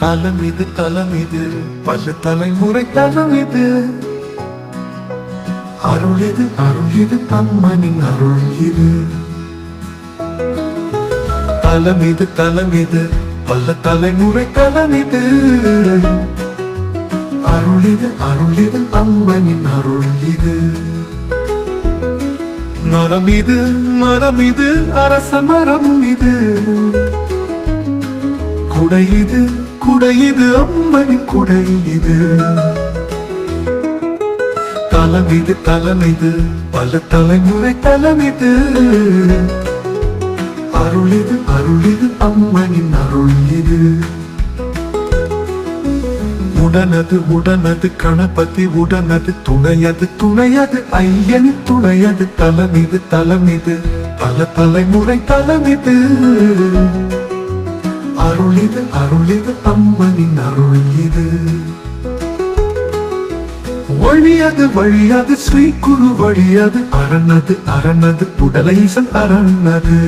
தலம் இது தலம் இது பல தலைமுறை தலம் இது. அருள் இது அருள் இது அம்மனின் அருள் இது. தலம் இது தலம் இது பல தலைமுறை தலம் இது. அருள் இது அருள் இது அம்மனின் அருள் இது. மரம் இது மரம் இது அரச மரம் இது. குடை இது குடை இது அம்மனின் குடை இது. தலம் இது தலம் இது பல தலைமுறை தலம் இது அருள் இது அருள் இது அம்மனின் அருள் இது. உடனது உடனது கணபதி உடனது துணையது துணையது ஐயனி துணையது தலம் இது தலம் இது பல தலைமுறை தலம் இது அருள் இது அருள் இது அம்மனின் அருள் இது. வழியது வழியது ஸ்ரீ குரு வழியது அரணது அரணது புடலைசன் அரணது.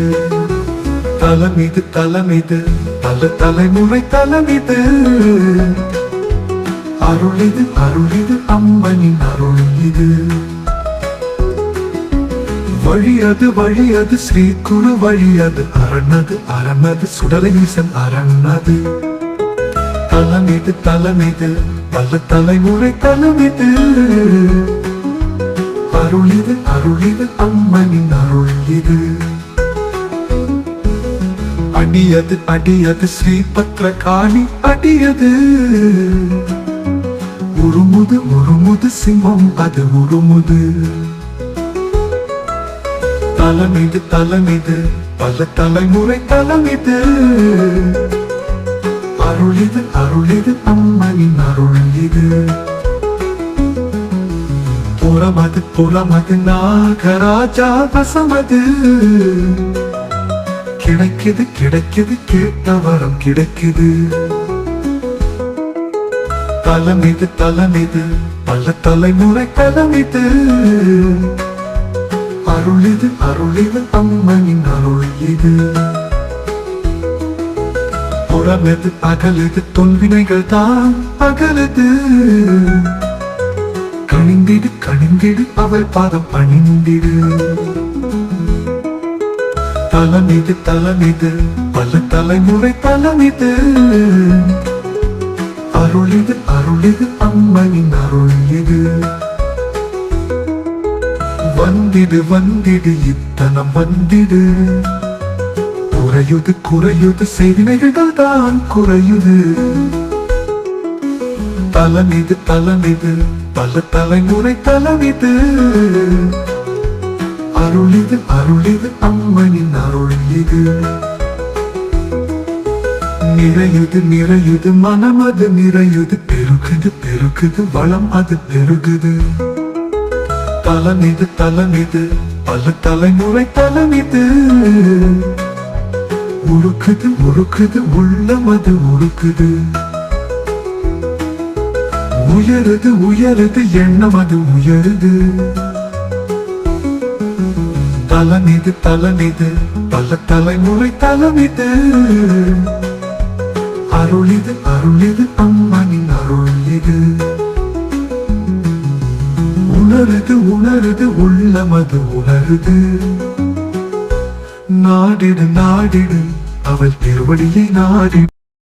தலமிது தலமிது தல தலைமுறை தலமிது. இது அருள் இது அருள் இது அம்மனின் அருள் இது. வழியது வழியது ஸ்ரீ குழு வழியது அரணது அரணது சுடலைசன் அரணது. தலம் இது பல தலைமுறை தலம் அருளிது அருளிது அம்மனின் அருள் இது. அடியது அடியது ஸ்ரீ பத்ர காணி அடியது. உருமுது உருமுது சிம்மம் அது உருமுது. தலம் இது தலம் இது. பல தலைமுறை தலம் இது. அருள் இது அருள் இது அம்மனின் அருள் இது. புறமது புறமது நாகராஜா வசமது கிடைக்குது கிடைக்குது கேட்ட வரம் கிடைக்குது. தலம் இது தலம் இது. பல தலைமுறை தலம் இது. அருள் இது அருள் இது அம்மனின் அருள் இது. புறமெது அகலுது தொல்வினைகள் தான் அகலது. கணிந்திடு கணிந்திடு அவள் பாதம் பணிந்திடு. தலமிது தலமிது பல தலைமுறை தலமிது. இது அருள் இது அருள் இது அம்மனின் அருள் இது. வந்திடு வந்திடு இத்தனம் வந்திடு. குறையுது குறையுது செய்தினைகள் தான் குறையுது. தலம் இது பல தலைமுறை தலம் அருளிது அருளிது அம்மனின் அருள் இது. நிறையுது நிறையுது மனம் அது நிறையுது பெருகுது பெருகுது வளம் அது பெருகுது. தலம் இது தலம் இது. பல தலைமுறை தலம் இது. உருக்குது உருக்குது உள்ளம் அது உருக்குது. உயருது உயருது எண்ணம் அது உயருது. தலம் இது தலம் இது. பல தலைமுறை தலம் இது. அருள் இது அருள் இது அம்மனின் அருள் இது. உணருது உணருது உள்ளமது உணருது. நாடிடு நாடிடு அவள் திருவடியை நாடி